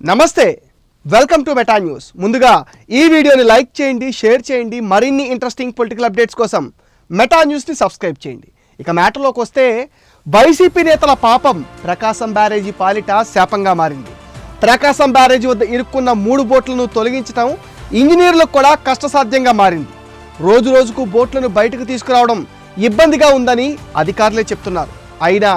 నమస్తే welcome to meta news. ముందుగా ఈ వీడియోని లైక్ చేయండి షేర్ చేయండి మరిన్ని ఇంట్రెస్టింగ్ పొలిటికల్ అప్డేట్స్ కోసం మెటా న్యూస్ని సబ్స్క్రైబ్ చేయండి. ఇక మ్యాటర్లోకి వస్తే వైసీపీ నేతల పాపం ప్రకాశం బ్యారేజీ పాలిట శాపంగా మారింది. ప్రకాశం బ్యారేజీ వద్ద ఇరుక్కున్న మూడు బోట్లను తొలగించడం ఇంజనీర్లకు కూడా కష్టసాధ్యంగా మారింది. రోజు రోజుకు బోట్లను బయటకు తీసుకురావడం ఇబ్బందిగా ఉందని అధికారులే చెప్తున్నారు. అయినా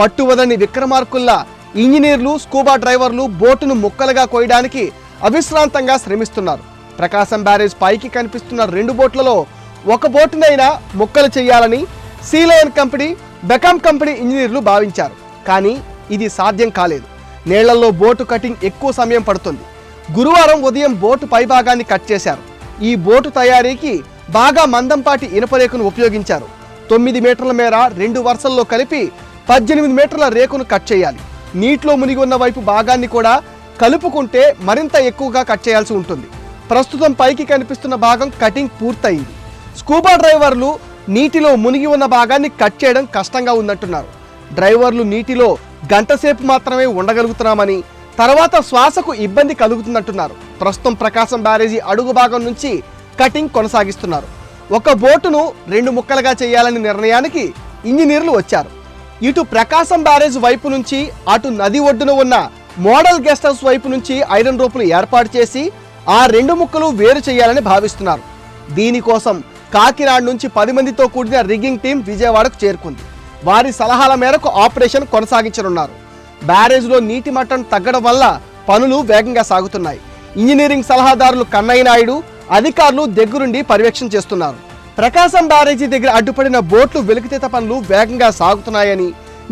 పట్టువదని విక్రమార్కుల్లా ఇంజనీర్లు స్కూబా డ్రైవర్లు బోటును ముక్కలుగా కోయడానికి అవిశ్రాంతంగా శ్రమిస్తున్నారు. ప్రకాశం బ్యారేజ్ పైకి కనిపిస్తున్న రెండు బోట్లలో ఒక బోటునైనా ముక్కలు చేయాలని సీలయన్ కంపెనీ బెకామ్ కంపెనీ ఇంజనీర్లు భావించారు. కానీ ఇది సాధ్యం కాలేదు. నీళ్ళలో బోటు కటింగ్ ఎక్కువ సమయం పడుతుంది. గురువారం ఉదయం బోటు పైభాగాన్ని కట్ చేశారు. ఈ బోటు తయారీకి బాగా మందంపాటి ఇనుపరేకును ఉపయోగించారు. తొమ్మిది మీటర్ల మేర రెండు వరుసల్లో కలిపి పద్దెనిమిది మీటర్ల రేకును కట్ చేయాలి. నీటిలో మునిగి ఉన్న వైపు భాగాన్ని కూడా కలుపుకుంటే మరింత ఎక్కువగా కట్ చేయాల్సి ఉంటుంది. ప్రస్తుతం పైకి కనిపిస్తున్న భాగం కటింగ్ పూర్తయింది. స్కూబా డ్రైవర్లు నీటిలో మునిగి ఉన్న భాగాన్ని కట్ చేయడం కష్టంగా ఉందంటున్నారు డ్రైవర్లు నీటిలో గంటసేపు మాత్రమే ఉండగలుగుతున్నామని తర్వాత శ్వాసకు ఇబ్బంది కలుగుతుందంటున్నారు ప్రస్తుతం ప్రకాశం బ్యారేజీ అడుగు భాగం నుంచి కటింగ్ కొనసాగిస్తున్నారు. ఒక బోటును రెండు ముక్కలుగా చేయాలనే నిర్ణయానికి ఇంజనీర్లు వచ్చారు. ఇటు ప్రకాశం బ్యారేజ్ వైపు నుంచి అటు నది ఒడ్డున ఉన్న మోడల్ గెస్ట్ హౌస్ వైపు నుంచి ఐరన్ రోపులు ఏర్పాటు చేసి ఆ రెండు ముక్కలు వేరు చేయాలని భావిస్తున్నారు. దీనికోసం కాకినాడ నుంచి పది మందితో కూడిన రిగ్గింగ్ టీం విజయవాడకు చేరుకుంది. వారి సలహాల మేరకు ఆపరేషన్ కొనసాగించనున్నారు. బ్యారేజ్లో నీటి మట్టం తగ్గడం వల్ల పనులు వేగంగా సాగుతున్నాయి. ఇంజనీరింగ్ సలహాదారులు కన్నయ్య నాయుడు అధికారులు దగ్గరుండి పర్యవేక్షణ చేస్తున్నారు. ప్రకాశం బ్యారేజీ దగ్గర అడ్డుపడిన బోట్లు వెలికితీత పనులు వేగంగా సాగుతున్నాయని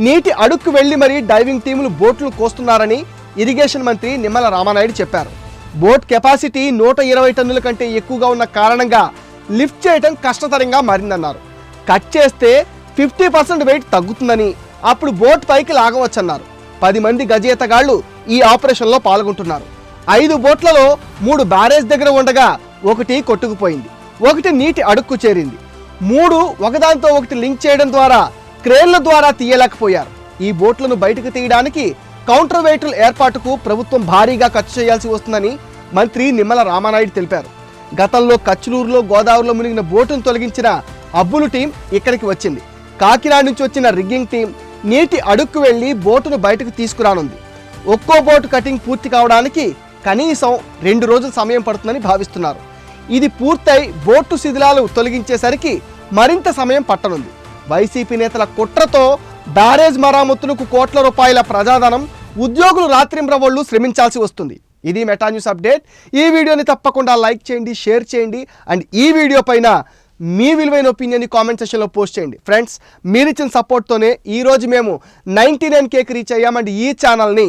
నీటి అడుక్కు వెళ్ళి మరీ డైవింగ్ టీములు బోట్లు కోస్తున్నారని ఇరిగేషన్ మంత్రి నిమ్మల రామానాయుడు చెప్పారు. బోట్ కెపాసిటీ నూట ఇరవై టన్నుల కంటే ఎక్కువగా ఉన్న కారణంగా లిఫ్ట్ చేయడం కష్టతరంగా మారిందన్నారు. కట్ చేస్తే ఫిఫ్టీ పర్సెంట్ వెయిట్ తగ్గుతుందని అప్పుడు బోట్ పైకి లాగవచ్చన్నారు. పది మంది గజేతగాళ్ళు ఈ ఆపరేషన్లో పాల్గొంటున్నారు. ఐదు బోట్లలో మూడు బ్యారేజ్ దగ్గర ఉండగా ఒకటి కొట్టుకుపోయింది. ఒకటి నీటి అడుక్కు చేరింది. మూడు ఒకదానితో ఒకటి లింక్ చేయడం ద్వారా క్రేన్ల ద్వారా తీయలేకపోయారు. ఈ బోట్లను బయటకు తీయడానికి కౌంటర్ వెయిట్ల ఏర్పాటుకు ప్రభుత్వం భారీగా ఖర్చు చేయాల్సి వస్తుందని మంత్రి నిమ్మల రామానాయుడు తెలిపారు. గతంలో కచ్లూరులో గోదావరిలో మునిగిన బోటును తొలగించిన అబ్బులు టీం ఇక్కడికి వచ్చింది. కాకినాడ నుంచి వచ్చిన రిగ్గింగ్ టీం నీటి అడుక్కు వెళ్ళి బోటును బయటకు తీసుకురానుంది. ఒక్కో బోటు కటింగ్ పూర్తి కావడానికి కనీసం రెండు రోజుల సమయం పడుతుందని భావిస్తున్నారు. ఇది పూర్తయి బోటు శిథిలాలు తొలగించేసరికి మరింత సమయం పట్టనుంది. వైసీపీ నేతల కుట్రతో బ్యారేజ్ మరామతులకు కోట్ల రూపాయల ప్రజాధనం ఉద్యోగులు రాత్రింబ్రవళ్ళు శ్రమించాల్సి వస్తుంది. ఇది మెటా న్యూస్ అప్డేట్. ఈ వీడియోని తప్పకుండా లైక్ చేయండి షేర్ చేయండి అండ్ ఈ వీడియో పైన మీ విలువైన ఒపీనియన్ని కామెంట్ సెక్షన్లో పోస్ట్ చేయండి. ఫ్రెండ్స్ మీరిచ్చిన సపోర్ట్తోనే ఈరోజు మేము నైంటీ నైన్ కేక్ రీచ్ అయ్యామండి ఈ ఛానల్ని